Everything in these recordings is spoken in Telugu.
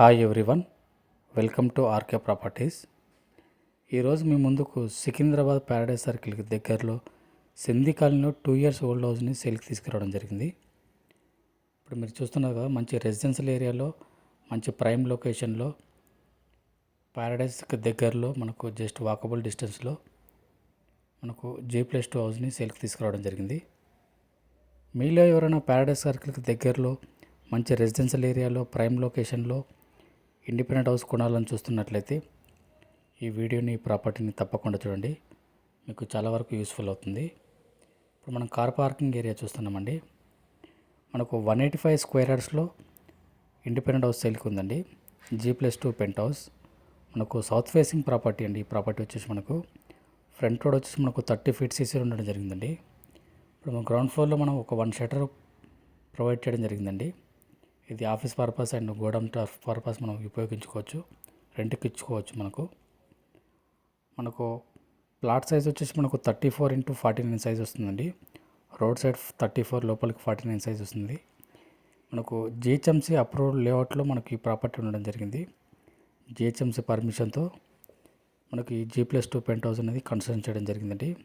Hi everyone welcome to RK properties ఈరోజు మీ ముందుకు సికింద్రాబాద్ ప్యారడైజ్ సర్కిల్కి దగ్గరలో సింధి కాలనీలో టూ ఇయర్స్ ఓల్డ్ హౌస్ని సేల్కి తీసుకురావడం జరిగింది. ఇప్పుడు మీరు చూస్తున్నారు కదా మంచి రెసిడెన్షియల్ ఏరియాలో మంచి ప్రైమ్ లొకేషన్లో ప్యారడైజ్కి దగ్గరలో మనకు జస్ట్ వాకబుల్ డిస్టెన్స్లో మనకు జే ప్లస్ టూ హౌస్ని సేల్కి తీసుకురావడం జరిగింది. మీలో ఎవరైనా ప్యారడైజ్ సర్కిల్కి దగ్గరలో మంచి రెసిడెన్షియల్ ఏరియాలో ప్రైమ్ లొకేషన్లో ఇండిపెండెంట్ హౌస్ కొనాలని చూస్తున్నట్లయితే ఈ వీడియోని ప్రాపర్టీని తప్పకుండా చూడండి. మీకు చాలా వరకు యూస్ఫుల్ అవుతుంది. ఇప్పుడు మనం కార్ పార్కింగ్ ఏరియా చూస్తున్నామండి. మనకు వన్ ఎయిటీ ఫైవ్ స్క్వేర్ యార్డ్స్లో ఇండిపెండెంట్ హౌస్ సేల్కి ఉందండి. G plus two penthouse. మనకు సౌత్ ఫేసింగ్ ప్రాపర్టీ అండి. ఈ ప్రాపర్టీ వచ్చేసి మనకు ఫ్రంట్ రోడ్ వచ్చేసి మనకు థర్టీ ఫీట్ సీసీ ఉండడం జరిగిందండి. ఇప్పుడు మన గ్రౌండ్ ఫ్లోర్లో మనం ఒక వన్ షటర్ ప్రొవైడ్ చేయడం జరిగిందండి. ఇది office purpose and godown turf purpose మనం ఉపయోగించుకోవచ్చు. రెంట్కి ఇచ్చుకోవచ్చు మనకు. మనకు ప్లాట్ సైజ్ వచ్చేసి మనకు thirty four into forty nine size వస్తుందండి. రోడ్ సైడ్ థర్టీ ఫోర్ లోపలికి ఫార్టీ నైన్ సైజ్ వస్తుంది. మనకు జిహెచ్ఎంసీ అప్రూవల్ లేఅవుట్లో మనకి ఈ ప్రాపర్టీ ఉండడం జరిగింది. జిహెచ్ఎంసీ పర్మిషన్తో మనకి G plus two pent house అనేది కన్స్ట్రక్షన్ చేయడం జరిగిందండి.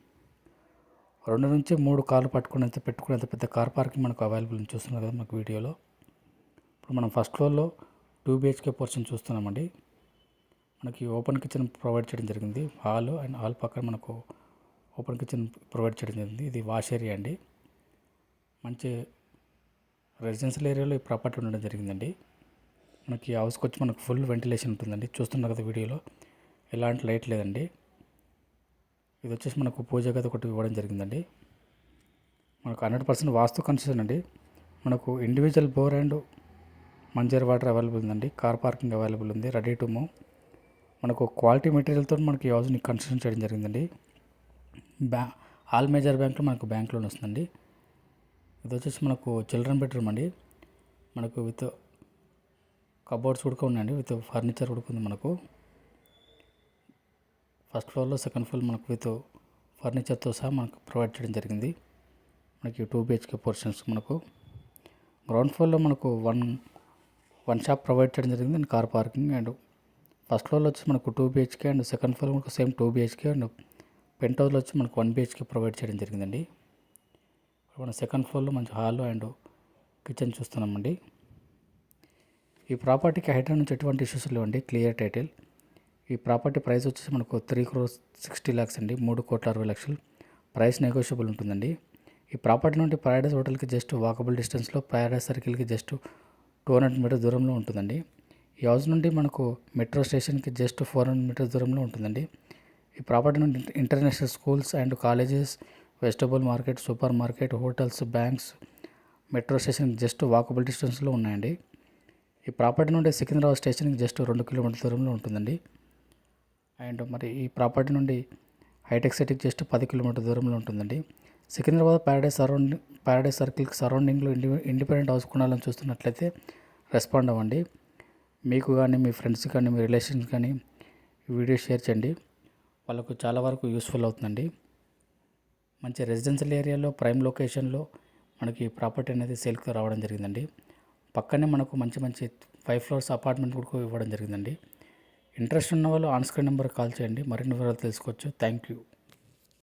రెండు నుంచి మూడు కార్లు పట్టుకునేంత పెట్టుకునేంత పెద్ద కార్ పార్కింగ్ మనకు అవైలబుల్ చూస్తున్నారు కదా మనకు వీడియోలో. ఇప్పుడు మనం ఫస్ట్ ఫ్లోర్లో టూ బిహెచ్కే పోర్షన్ చూస్తున్నామండి. మనకి ఓపెన్ కిచెన్ ప్రొవైడ్ చేయడం జరిగింది. హాల్ అండ్ హాల్ పక్కన మనకు ఓపెన్ కిచెన్ ప్రొవైడ్ చేయడం జరిగింది. ఇది వాష్ ఏరియా అండి. మంచి రెసిడెన్షియల్ ఏరియాలో ఈ ప్రాపర్టీ ఉండడం జరిగిందండి. మనకి హౌస్కి వచ్చి మనకు ఫుల్ వెంటిలేషన్ ఉంటుందండి. చూస్తున్నారు కదా వీడియోలో. ఎలాంటి లైట్ లేదండి. ఇది వచ్చేసి మనకు పూజ గది ఒకటి ఇవ్వడం జరిగిందండి. మనకు హండ్రెడ్ పర్సెంట్ వాస్తు కన్సెషన్ అండి. మనకు individual bore and Manjeera water available ఉందండి. కార్ పార్కింగ్ అవైలబుల్ ఉంది. Ready to move. మనకు క్వాలిటీ మెటీరియల్తో మనకి హౌస్ని కన్స్ట్రక్షన్ చేయడం జరిగిందండి. బ్యా ఆల్ మేజర్ బ్యాంక్లో మనకు బ్యాంక్ లోన్ వస్తుందండి. ఇది వచ్చేసి మనకు చిల్డ్రన్ బెడ్రూమ్ అండి. మనకు విత్ కబోర్డ్స్ కూడా ఉన్నాయండి. విత్ ఫర్నిచర్ కూడా ఉంది మనకు. ఫస్ట్ ఫ్లోర్లో సెకండ్ ఫ్లోర్ మనకు విత్ ఫర్నిచర్తో సహా మనకు ప్రొవైడ్ చేయడం జరిగింది. మనకి టూ బిహెచ్కే పోర్షన్స్ మనకు. గ్రౌండ్ ఫ్లోర్లో మనకు వన్ వన్ షాప్ ప్రొవైడ్ చేయడం జరిగింది. And car parking and first ఫ్లోర్లో వచ్చి మనకు two BHK and second floor మనకు సేమ్ టూ బిహెచ్కే అండ్ పెంట్ హౌస్లో వచ్చి మనకు వన్ బిహెచ్కే ప్రొవైడ్ చేయడం జరిగిందండి. మన సెకండ్ ఫ్లోర్లో మంచి హాల్ అండ్ కిచెన్ చూస్తున్నామండి. ఈ ప్రాపర్టీకి హైడ్రా నుంచి ఎటువంటి ఇష్యూస్ లేవండి. క్లియర్ టైటిల్ ఈ ప్రాపర్టీ ప్రైస్ వచ్చేసి మనకు త్రీ క్రోర్స్ సిక్స్టీ ల్యాక్స్ అండి. మూడు కోట్ల అరవై లక్షలు. ప్రైస్ నెగోషియబుల్ ఉంటుందండి. ఈ ప్రాపర్టీ నుండి ప్యారడైజ్ హోటల్కి జస్ట్ వాకబుల్ డిస్టెన్స్లో ప్యారడైజ్ సర్కిల్కి జస్ట్ టూ హండ్రెడ్ మీటర్ దూరంలో ఉంటుందండి. ఈ హౌస్ నుండి మనకు మెట్రో స్టేషన్కి జస్ట్ ఫోర్ హండ్రెడ్ మీటర్ దూరంలో ఉంటుందండి. ఈ ప్రాపర్టీ నుండి international schools and colleges vegetable market super market hotels banks metro station just walkable డిస్టెన్స్లో ఉన్నాయండి. ఈ ప్రాపర్టీ నుండి సికింద్రాబాద్ స్టేషన్కి జస్ట్ రెండు కిలోమీటర్ల దూరంలో ఉంటుందండి. అండ్ మరి ఈ ప్రాపర్టీ నుండి హైటెక్ సిటీకి జస్ట్ పది కిలోమీటర్ దూరంలో ఉంటుందండి. సికింద్రాబాద్ ప్యారడైస్ సరౌండింగ్ ప్యారడైస్ సర్కిల్కి సరౌండింగ్లో ఇండి ఇండిపెండెంట్ హౌస్ కొనాలని చూస్తున్నట్లయితే రెస్పాండ్ అవ్వండి. మీకు కానీ మీ ఫ్రెండ్స్ కానీ మీ రిలేషన్స్ కానీ వీడియో షేర్ చేయండి. వాళ్ళకు చాలా వరకు యూస్ఫుల్ అవుతుందండి. మంచి రెసిడెన్షియల్ ఏరియాలో ప్రైమ్ లొకేషన్లో మనకి ప్రాపర్టీ అనేది సేల్కి రావడం జరిగిందండి. పక్కనే మనకు మంచి మంచి ఫైవ్ ఫ్లోర్స్ అపార్ట్మెంట్ కూడా ఇవ్వడం జరిగిందండి. ఇంట్రెస్ట్ ఉన్న వాళ్ళు ఆన్స్క్రీన్ నెంబర్ కాల్ చేయండి. మరిన్ని వివరాలు తెలుసుకోవచ్చు. Thank you